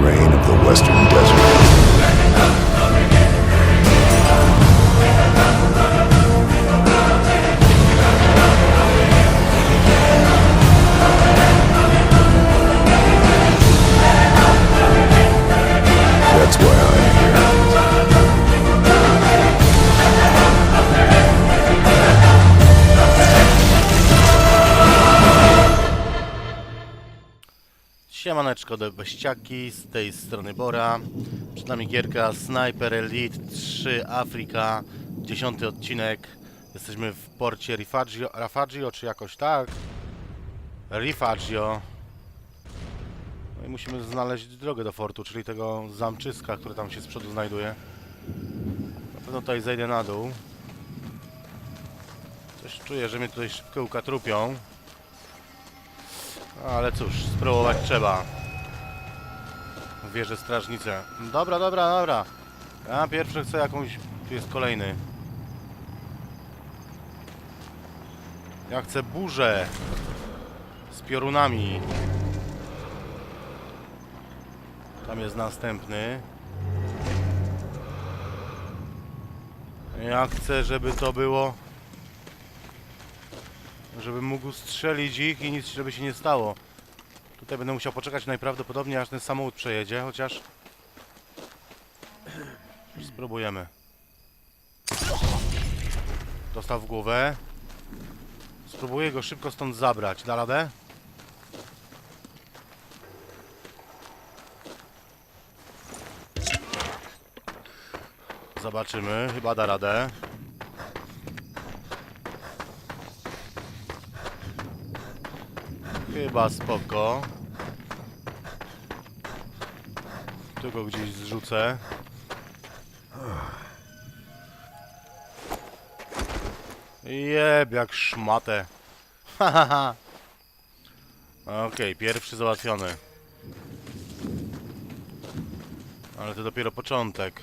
terrain of the Western Desert. Siemaneczko do beściaki, z tej strony Bora. Przed nami gierka Sniper Elite 3 Afrika, 10 odcinek. Jesteśmy w porcie Rifugio, Rafagio, czy jakoś tak? Rifugio. No i musimy znaleźć drogę do fortu, czyli tego zamczyska, które tam się z przodu znajduje. Na pewno tutaj zejdę na dół. Coś czuję, że mnie tutaj szybko trupią. Ale cóż, spróbować trzeba. Wierzę strażnicę. Dobra, dobra, dobra. Ja pierwszy chcę jakąś... Tu jest kolejny. Ja chcę burzę. Z piorunami. Tam jest następny. Ja chcę, żeby to było... Żebym mógł strzelić ich i nic żeby się nie stało. Tutaj będę musiał poczekać najprawdopodobniej aż ten samochód przejedzie, chociaż... Spróbujemy. Dostał w głowę. Spróbuję go szybko stąd zabrać. Da radę? Zobaczymy. Chyba da radę. Chyba spoko. Tu go gdzieś zrzucę. Jeb, jak szmatę. Hahaha. Okej, pierwszy załatwiony. Ale to dopiero początek.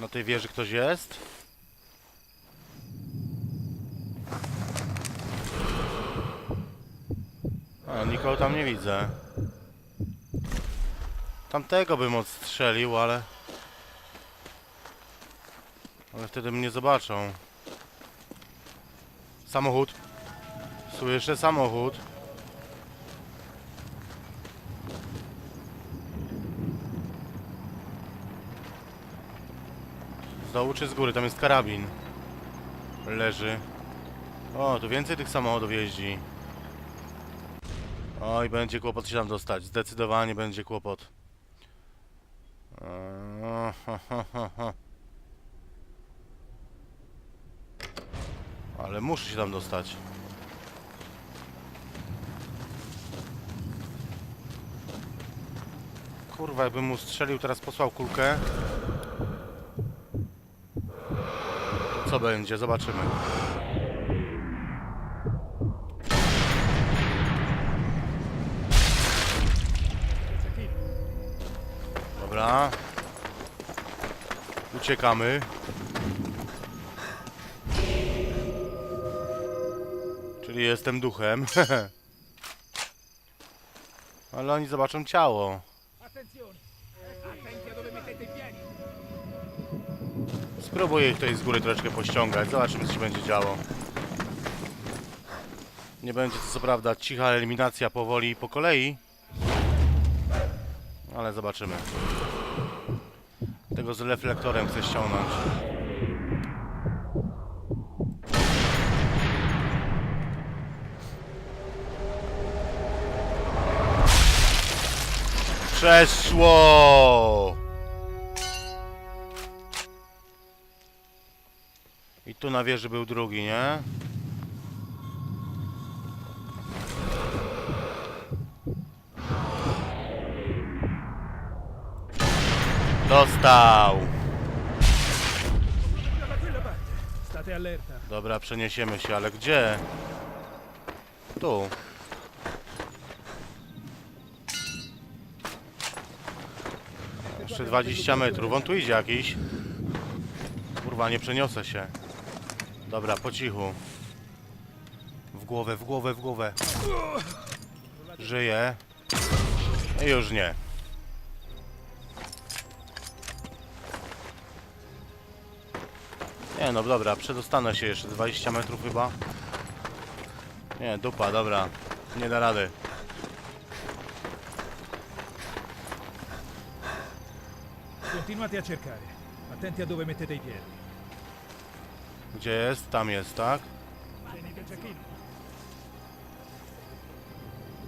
Na tej wieży ktoś jest? A, nikogo tam nie widzę. Tamtego bym odstrzelił, ale... Ale wtedy mnie zobaczą. Samochód. Słyszę samochód. Z dołu czy z góry? Tam jest karabin. Leży. O, tu więcej tych samochodów jeździ. Oj, będzie kłopot się tam dostać. Zdecydowanie będzie kłopot. Ale muszę się tam dostać. Kurwa, jakbym mu strzelił, teraz posłał kulkę. Co będzie? Zobaczymy. Dobra. Uciekamy. Czyli jestem duchem. Ale oni zobaczą ciało. Spróbuję ich tutaj z góry troszeczkę pościągać. Zobaczymy, co się będzie działo. Nie będzie to co prawda cicha eliminacja powoli i po kolei. Ale zobaczymy. Tego z reflektorem chcę ściągnąć. Przeszło! I tu na wieży był drugi, nie? Dostał! Dobra, przeniesiemy się, ale gdzie? Tu. Jeszcze 20 metrów. On tu idzie jakiś. Kurwa, nie przeniosę się. Dobra, po cichu. W głowę, w głowę, w głowę. Żyje. I już nie. Nie no dobra, przedostanę się jeszcze 20 metrów chyba. Nie, dupa, dobra. Nie da rady. Continuate a cercare. Attenti a dove mettete i piedi. Gdzie jest? Tam jest, tak? Tenete il cecchino.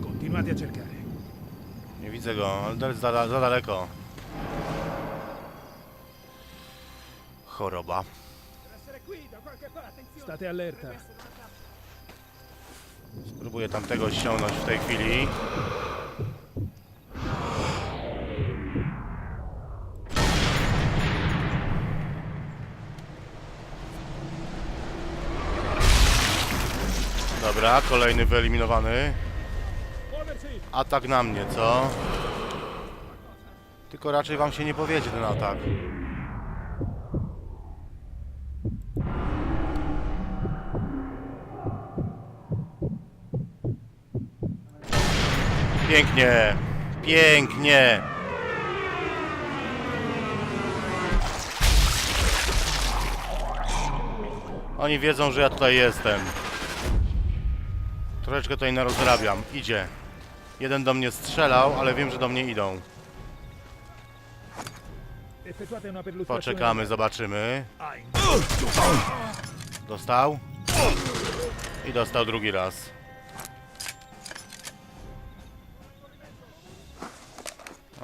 Continuate a cercare. Nie widzę go, ale to jest za, za daleko. Choroba. State allerta. Spróbuję tamtego ściągnąć w tej chwili. Dobra, kolejny wyeliminowany. Atak na mnie, co? Tylko raczej wam się nie powiedzie ten atak. Pięknie! Pięknie! Oni wiedzą, że ja tutaj jestem. Troszeczkę tutaj narozrabiam. Idzie. Jeden do mnie strzelał, ale wiem, że do mnie idą. Poczekamy, zobaczymy. Dostał. I dostał drugi raz.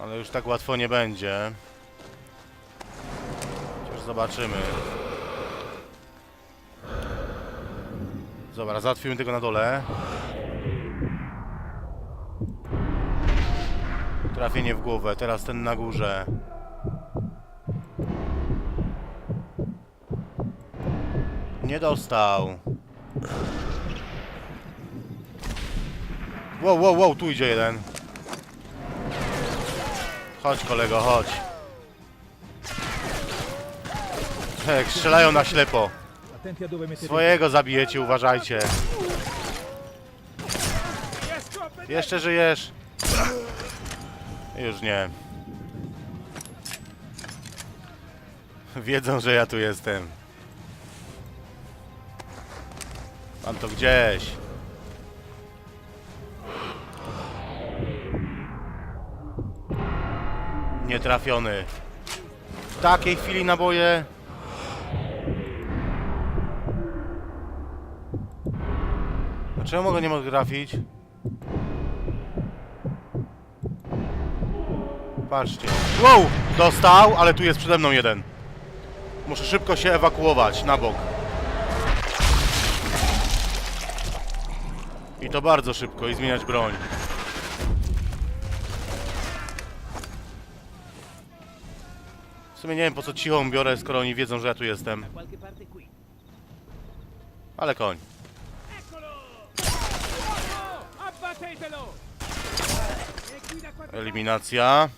Ale już tak łatwo nie będzie. Chociaż zobaczymy. Dobra, załatwimy tego na dole. Trafienie w głowę, teraz ten na górze. Nie dostał. Wow, wow, wow, tu idzie jeden. Chodź kolego, chodź. Jak strzelają na ślepo. Swojego zabijecie, uważajcie. Jeszcze żyjesz? Już nie. Wiedzą, że ja tu jestem. Mam to gdzieś. Nietrafiony. W takiej chwili naboje. Dlaczego mogę nie mogę trafić? Patrzcie. Wow! Dostał, ale tu jest przede mną jeden. Muszę szybko się ewakuować na bok. I to bardzo szybko i zmieniać broń. Sumie nie wiem po co cichą biorę, skoro oni wiedzą, że ja tu jestem. Ale koń. Eliminacja.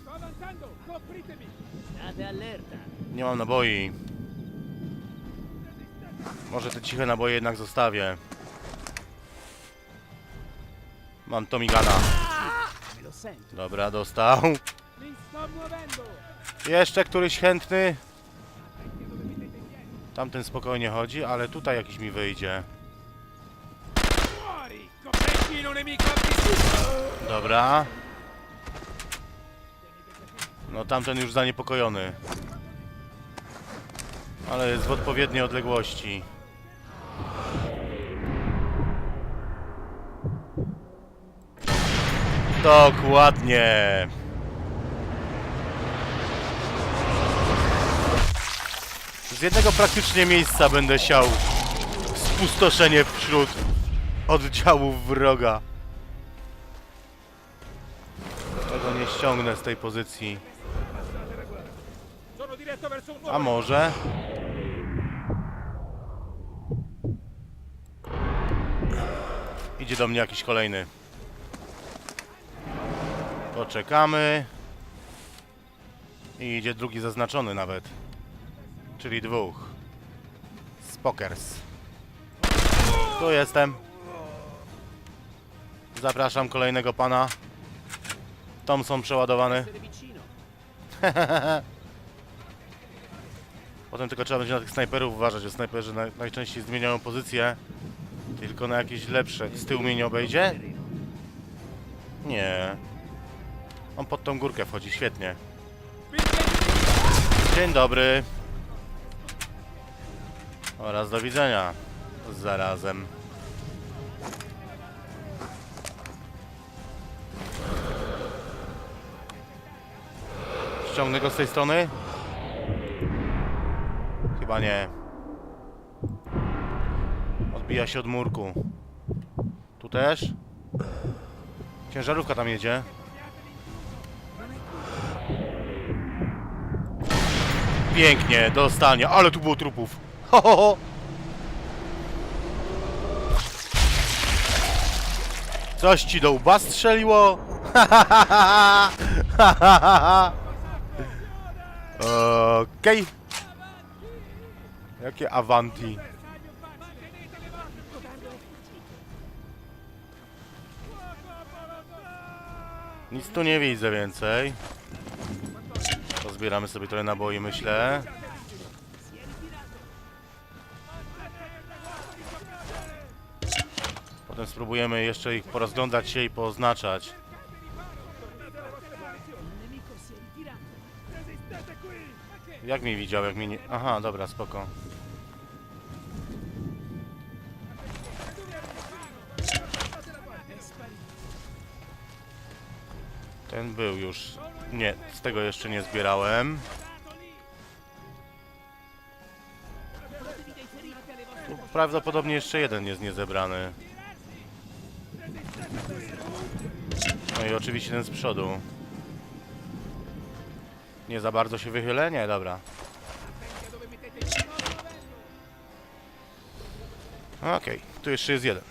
Nie mam naboi. Może te ciche naboje jednak zostawię. Mam Tomigana. Dobra, dostał. Jeszcze któryś chętny? Tamten spokojnie chodzi, ale tutaj jakiś mi wyjdzie. Dobra. No tamten już zaniepokojony. Ale jest w odpowiedniej odległości. Dokładnie. Z jednego praktycznie miejsca będę siał spustoszenie wśród oddziałów wroga. Tego nie ściągnę z tej pozycji. A może? Idzie do mnie jakiś kolejny. Poczekamy. I idzie drugi zaznaczony nawet. Czyli dwóch. Spokers. Tu jestem. Zapraszam kolejnego pana. Thompson przeładowany. Potem tylko trzeba będzie na tych snajperów uważać, że snajperzy naj, najczęściej zmieniają pozycję. Tylko na jakieś lepsze. Z tyłu mnie nie obejdzie? Nie. On pod tą górkę wchodzi, świetnie. Dzień dobry. Oraz do widzenia. Zarazem. Ściągnę go z tej strony? Chyba nie. Odbija się od murku. Tu też? Ciężarówka tam jedzie. Pięknie, dostanie, ale tu było trupów. Ho. Coś ci do łba strzeliło? Okej. Jakie Avanti? Nic tu nie widzę więcej. Pozbieramy sobie trochę naboi, myślę. Potem spróbujemy jeszcze ich porozglądać się i pooznaczać. Jak mnie widział, jak mnie nie... Aha, dobra, spoko. Ten był już... Nie, z tego jeszcze nie zbierałem. Prawdopodobnie jeszcze jeden jest niezebrany. No i oczywiście ten z przodu. Nie za bardzo się wychylę? Nie, dobra. Okej, tu jeszcze jest jeden.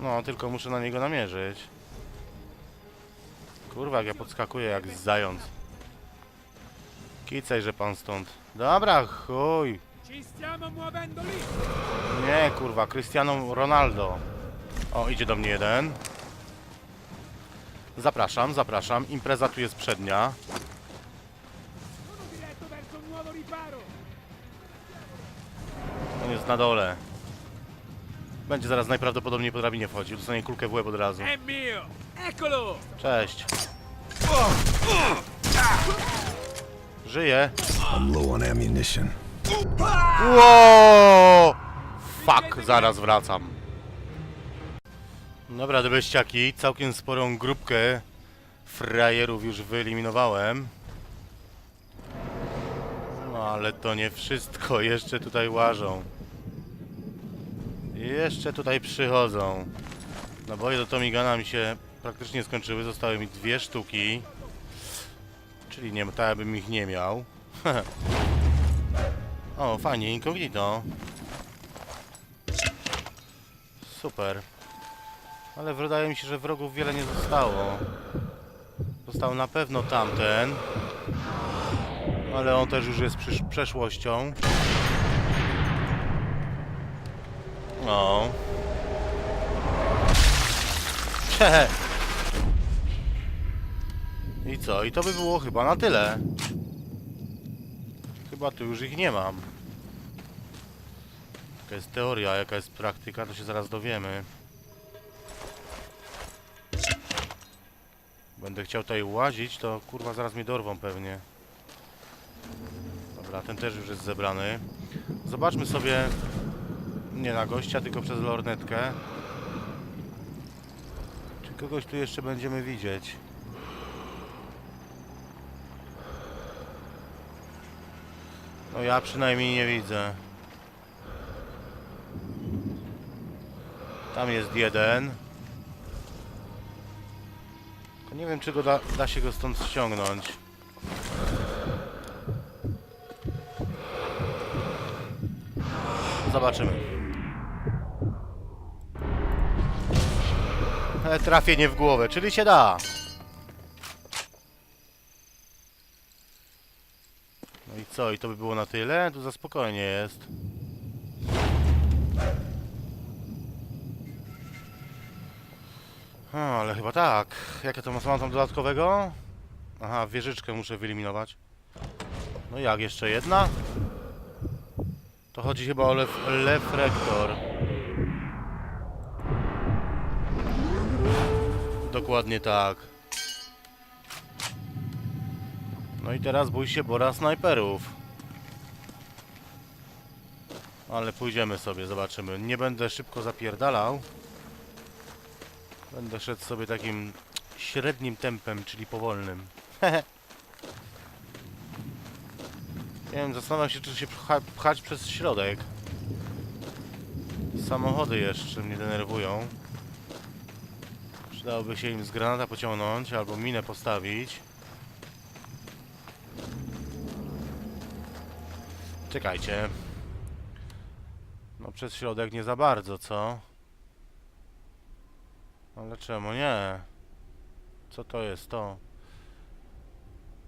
No, tylko muszę na niego namierzyć. Kurwa, jak ja podskakuję jak zając. Kicaj, pan stąd. Dobra, chuj. Nie, kurwa, Cristiano Ronaldo. O, idzie do mnie jeden. Zapraszam, zapraszam. Impreza tu jest przednia. On jest na dole. Będzie zaraz najprawdopodobniej po drabinie wchodził. Dostanie kulkę w łeb od razu. Cześć. Żyje. I'm low on ammunition. Wow! Fuck, zaraz wracam. Dobra, debeściaki, całkiem sporą grupkę frajerów już wyeliminowałem. No ale to nie wszystko, jeszcze tutaj łażą. Jeszcze tutaj przychodzą. Naboje do Tomigana mi się praktycznie skończyły, zostały mi dwie sztuki. Czyli nie, tak jakbym ich nie miał. O, fajnie, incognito. Super. Ale wydaje mi się, że wrogów wiele nie zostało. Został na pewno tamten. Ale on też już jest przeszłością. O. Cze. I co? I to by było chyba na tyle. Chyba tu już ich nie mam. Jaka jest teoria, jaka jest praktyka, to się zaraz dowiemy. Będę chciał tutaj łazić, to kurwa zaraz mnie dorwą pewnie. Dobra, ten też już jest zebrany. Zobaczmy sobie nie na gościa, tylko przez lornetkę. Czy kogoś tu jeszcze będziemy widzieć? No ja przynajmniej nie widzę. Tam jest jeden. Tylko nie wiem, czy go da, da się go stąd ściągnąć. Zobaczymy. E, trafienie w głowę, czyli się da. Co, i to by było na tyle? Tu za spokojnie jest. O, ale chyba tak. Jakie to mam tam dodatkowego? Aha, wieżyczkę muszę wyeliminować. No jak, jeszcze jedna? To chodzi chyba o lef. Dokładnie tak. No i teraz bój się Bora snajperów. Ale pójdziemy sobie, zobaczymy. Nie będę szybko zapierdalał. Będę szedł sobie takim średnim tempem, czyli powolnym. Nie wiem, zastanawiam się, czy się pcha, pchać przez środek. Samochody jeszcze mnie denerwują. Przydałoby się im z granata pociągnąć, albo minę postawić. Czekajcie. No przez środek nie za bardzo, co? Ale czemu nie? Co to jest to?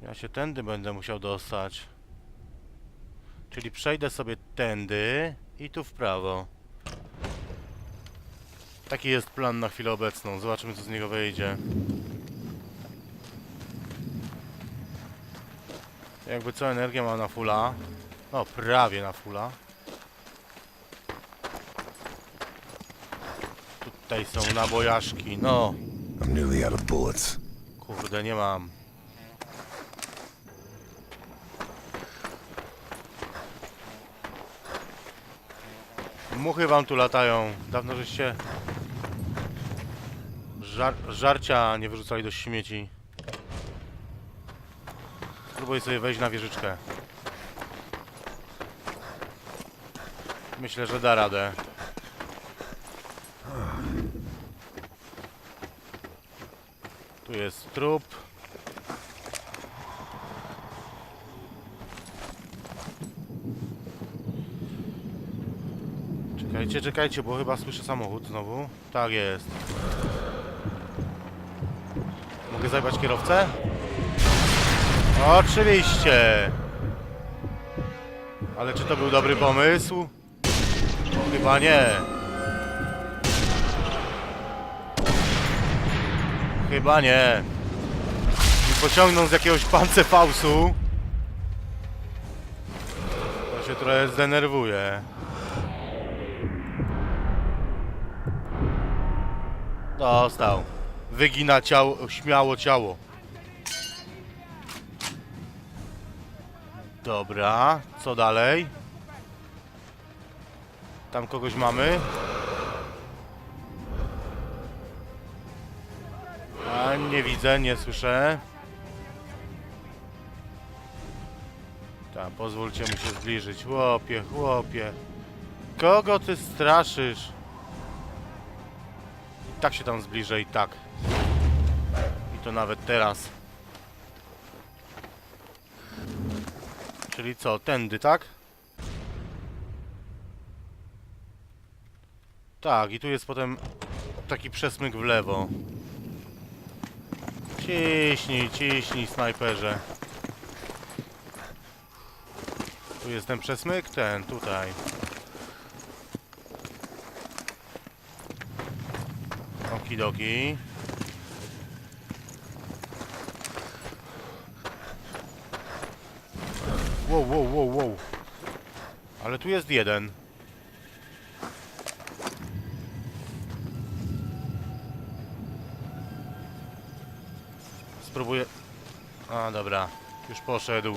Ja się tędy będę musiał dostać. Czyli przejdę sobie tędy i tu w prawo. Taki jest plan na chwilę obecną. Zobaczymy co z niego wyjdzie. Jakby co energia ma na fulla. No, prawie na fulla. Tutaj są nabojaszki. No, I'm nearly out of bullets. kurde, nie mam. Muchy wam tu latają. Dawno żeście żar żarcia nie wyrzucali do śmieci. Spróbuję sobie wejść na wieżyczkę. Myślę, że da radę. Tu jest trup. Czekajcie, czekajcie, bo chyba słyszę samochód znowu. Tak jest. Mogę zajebać kierowcę? Oczywiście! Ale czy to był dobry pomysł? Chyba nie. Chyba nie. I pociągną z jakiegoś pancefausu. To się trochę zdenerwuje. Dostał. Wygina ciało, śmiało ciało. Dobra, co dalej? Tam kogoś mamy. A, nie widzę, nie słyszę. Tak, pozwólcie mi się zbliżyć. Chłopie, chłopie. Kogo ty straszysz? I tak się tam zbliżę i tak. I to nawet teraz. Czyli co, tędy, tak? Tak, i tu jest potem taki przesmyk w lewo. Ciśnij, ciśnij, snajperze. Tu jest ten przesmyk? Ten, tutaj. Okidoki. Wow, wow, wow, wow. Ale tu jest jeden. Spróbuję... A, dobra. Już poszedł.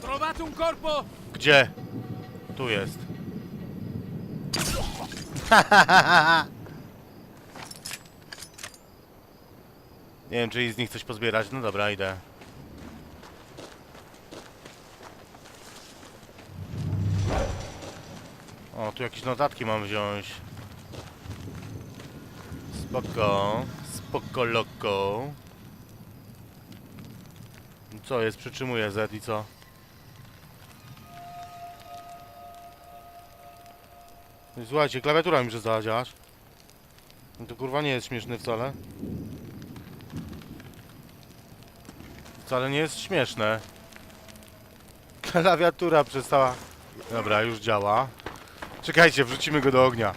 Trovate un corpo! Gdzie? Tu jest. Nie wiem, czy z nich coś pozbierać. No dobra, idę. Tu jakieś notatki mam wziąć. Spoko. Spoko loko. Co jest? Przytrzymuję Z i co? Słuchajcie, klawiatura mi przestała działać. No to kurwa nie jest śmieszne wcale. Wcale nie jest śmieszne. Klawiatura przestała. Dobra, już działa. Czekajcie, wrzucimy go do ognia.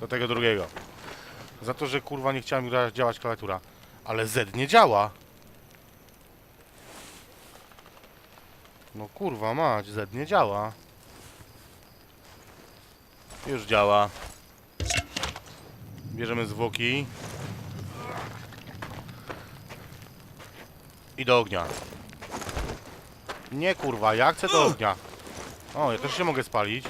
Do tego drugiego. Za to, że kurwa nie chciała mi gra- działać klawiatura. Ale Z nie działa. No kurwa mać, Z nie działa. Już działa. Bierzemy zwłoki. I do ognia. Nie kurwa, ja chcę do ognia. O, ja też się mogę spalić.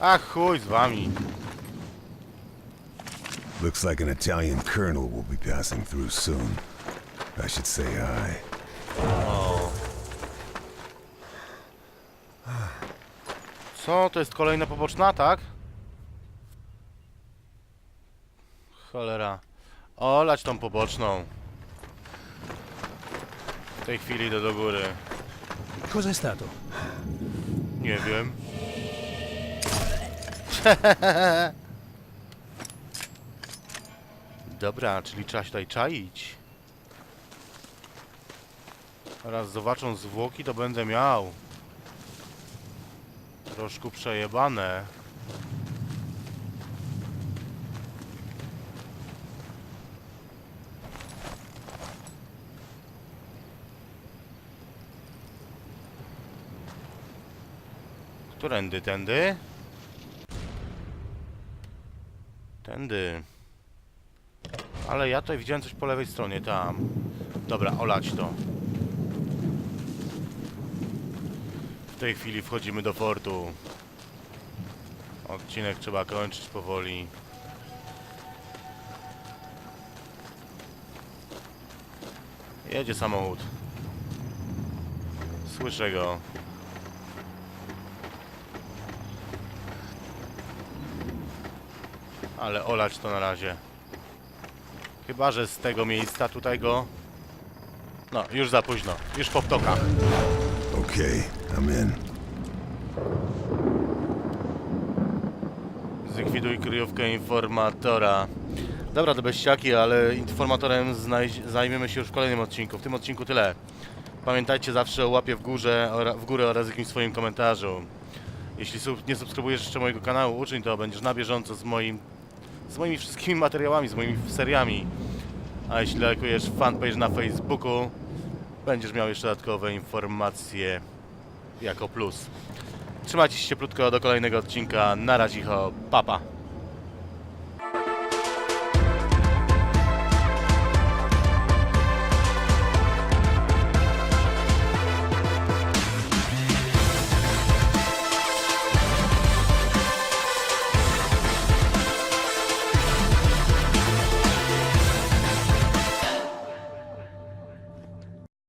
Ach, chuj z wami. Looks like an Italian colonel will be passing through soon. I should say hi. Co? To jest kolejna poboczna, tak? Cholera. Olać tą poboczną. W tej chwili idę do góry. Cos'è stato? Nie wiem. Dobra, czyli trzeba się tutaj czaić. Teraz zobaczą zwłoki, to będę miał. Troszkę przejebane. Którędy, tędy? Tędy. Ale ja tutaj widziałem coś po lewej stronie, tam. Dobra, olać to. W tej chwili wchodzimy do portu. Odcinek trzeba kończyć powoli. Jedzie samochód. Słyszę go. Ale olać to na razie. Chyba, że z tego miejsca tutaj go... No, już za późno. Już po ptokach. Okay, I'm in. Zlikwiduj kryjówkę informatora. Dobra, to beściaki, ale informatorem zajmiemy się już w kolejnym odcinku. W tym odcinku tyle. Pamiętajcie zawsze o łapie w górze, w górę oraz jakimś swoim komentarzu. Jeśli nie subskrybujesz jeszcze mojego kanału, uczyń to, będziesz na bieżąco z moim z moimi wszystkimi materiałami, z moimi seriami. A jeśli lajkujesz fanpage na Facebooku, będziesz miał jeszcze dodatkowe informacje jako plus. Trzymajcie się cieplutko do kolejnego odcinka. Na razie, papa.